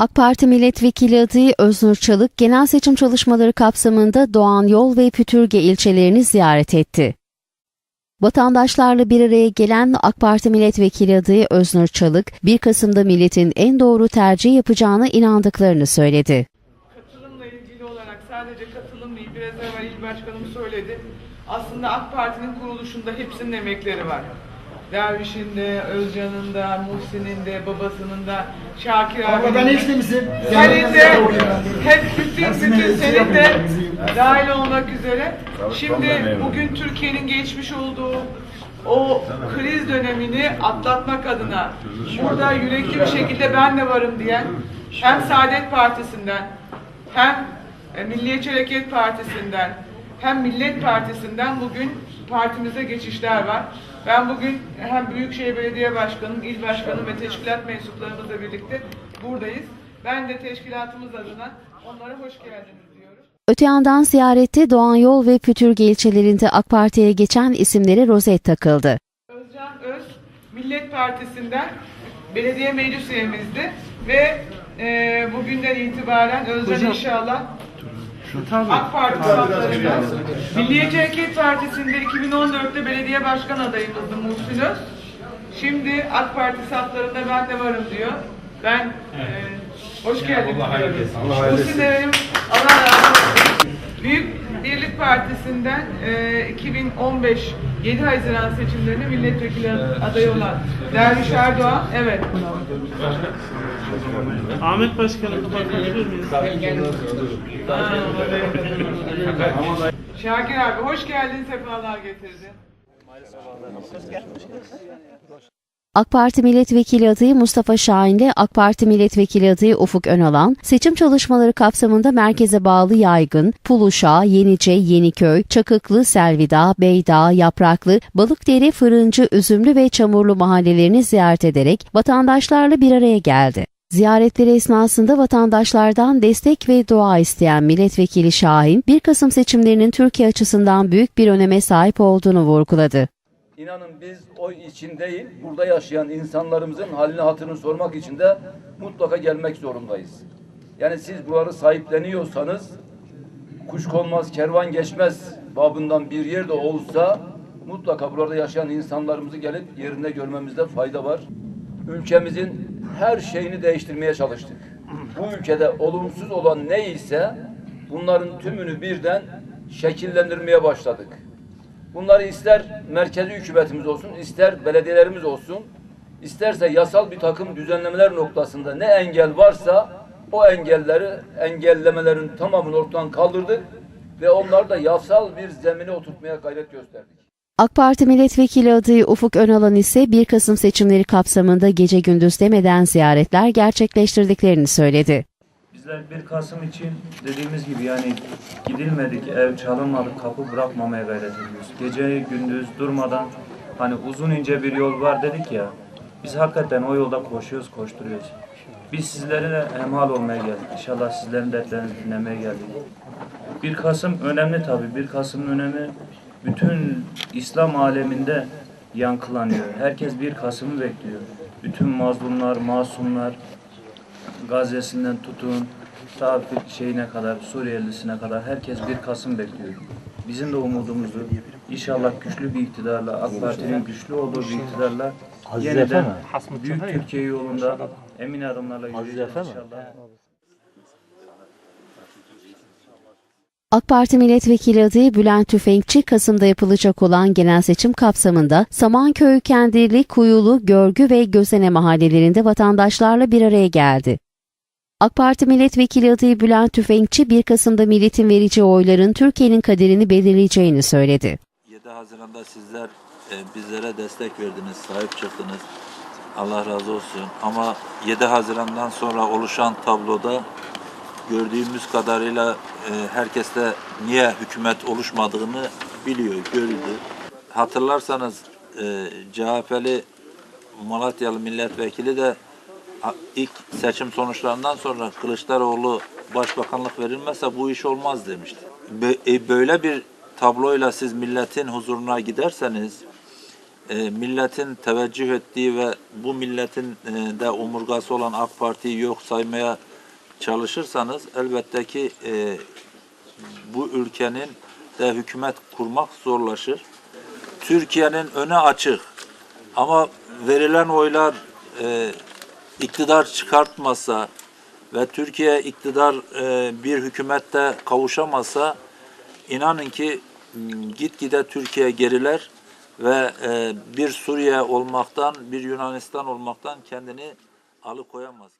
AK Parti milletvekili adayı Öznur Çalık genel seçim çalışmaları kapsamında Doğan Yol ve Pütürge ilçelerini ziyaret etti. Vatandaşlarla bir araya gelen AK Parti milletvekili adayı Öznur Çalık, 1 Kasım'da milletin en doğru tercih yapacağına inandıklarını söyledi. Katılımla ilgili olarak sadece katılım değil, biraz evvel il başkanım söyledi. Aslında AK Parti'nin kuruluşunda hepsinin emekleri var. Derviş'in de, Özcan'ın da, Muhsin'in de, babasının da, Şakir Abla abinin ben de. hiç misin? Senin de, hep bütün bütün senin de dahil olmak üzere. Şimdi bugün Türkiye'nin geçmiş olduğu o kriz dönemini atlatmak adına burada yürekli bir şekilde ben de varım diyen hem Saadet Partisi'nden hem Milliyetçi Hareket Partisi'nden hem Millet Partisi'nden bugün partimize geçişler var. Ben bugün hem Büyükşehir Belediye Başkanım, İl Başkanım ve teşkilat mensuplarımızla birlikte buradayız. Ben de teşkilatımız adına onlara hoş geldiniz. Öte yandan ziyarette Doğan Yol ve Pütürge ilçelerinde AK Parti'ye geçen isimlere rozet takıldı. Özcan Öz, Millet Partisi'nden belediye meclis üyemizdi ve e, bugünden itibaren Özcan inşallah AK Parti saflarında Milliyetçi Hareket Partisi'nde 2014'te belediye başkan adayımızdı Muhsin Öz. Şimdi AK Parti saflarında ben de varım diyor. Ben e, hoş geldin diyorum. Muhsin Bey'im Allah razı olsun. Büyük Birlik Partisi'nden e, 2015 7 Haziran seçimlerinde milletvekili adayı olan Derviş Erdoğan, evet. Ahmet Başkanım kapatabilir miyiz? Şakir abi hoş geldin, sefalar getirdin. AK Parti milletvekili adayı Mustafa Şahin ile AK Parti milletvekili adayı Ufuk Önalan, seçim çalışmaları kapsamında merkeze bağlı Yaygın, Puluşa, Yenice, Yeniköy, Çakıklı, Selvidağ, Beydağ, Yapraklı, Balıkdere, Fırıncı, Üzümlü ve Çamurlu mahallelerini ziyaret ederek vatandaşlarla bir araya geldi. Ziyaretleri esnasında vatandaşlardan destek ve dua isteyen milletvekili Şahin, 1 Kasım seçimlerinin Türkiye açısından büyük bir öneme sahip olduğunu vurguladı. İnanın biz o için değil, burada yaşayan insanlarımızın halini hatırını sormak için de mutlaka gelmek zorundayız. Yani siz buraları sahipleniyorsanız, kuşkonmaz, kervan geçmez babından bir yerde olsa mutlaka burada yaşayan insanlarımızı gelip yerinde görmemizde fayda var. Ülkemizin her şeyini değiştirmeye çalıştık. Bu ülkede olumsuz olan neyse bunların tümünü birden şekillendirmeye başladık. Bunları ister merkezi hükümetimiz olsun, ister belediyelerimiz olsun, isterse yasal bir takım düzenlemeler noktasında ne engel varsa o engelleri, engellemelerin tamamını ortadan kaldırdık ve onları da yasal bir zemine oturtmaya gayret gösterdik. AK Parti milletvekili adayı Ufuk Önalan ise 1 Kasım seçimleri kapsamında gece gündüz demeden ziyaretler gerçekleştirdiklerini söyledi. Bizler 1 Kasım için dediğimiz gibi yani gidilmedik, ev çalınmadık, kapı bırakmamaya gayret ediyoruz. Gece gündüz durmadan hani uzun ince bir yol var dedik ya. Biz hakikaten o yolda koşuyoruz, koşturuyoruz. Biz sizlere de hemhal olmaya geldik. İnşallah sizlerin dertlerini dinlemeye geldik. 1 Kasım önemli tabii. 1 Kasım'ın önemi bütün İslam aleminde yankılanıyor. Herkes 1 Kasım'ı bekliyor. Bütün mazlumlar, masumlar, Gazze'sinden tutun, ta şeyine kadar, Suriyelisine kadar herkes 1 Kasım bekliyor. Bizim de umudumuzdur. İnşallah güçlü bir iktidarla, AK Parti'nin güçlü olduğu bir iktidarla yeniden büyük Türkiye yolunda emin adımlarla yürüyeceğiz inşallah. AK Parti milletvekili adayı Bülent Tüfekçi, Kasım'da yapılacak olan genel seçim kapsamında Samanköy, Kendirli, Kuyulu, Görgü ve Gözene mahallelerinde vatandaşlarla bir araya geldi. AK Parti milletvekili adayı Bülent Tüfekçi, 1 Kasım'da milletin vereceği oyların Türkiye'nin kaderini belirleyeceğini söyledi. 7 Haziran'da sizler e, bizlere destek verdiniz, sahip çıktınız. Allah razı olsun. Ama 7 Haziran'dan sonra oluşan tabloda gördüğümüz kadarıyla e, herkes de niye hükümet oluşmadığını biliyor, gördü. Hatırlarsanız e, CHP'li Malatyalı milletvekili de ilk seçim sonuçlarından sonra Kılıçdaroğlu başbakanlık verilmezse bu iş olmaz demişti. E, Böyle bir tabloyla siz milletin huzuruna giderseniz e, milletin teveccüh ettiği ve bu milletin e, de omurgası olan AK Parti'yi yok saymaya çalışırsanız elbette ki bu ülkenin de hükümet kurmak zorlaşır. Türkiye'nin öne açık ama verilen oylar iktidar çıkartmasa ve Türkiye iktidar e, bir hükümette kavuşamasa inanın ki gitgide Türkiye geriler ve e, bir Suriye olmaktan, bir Yunanistan olmaktan kendini alıkoyamaz.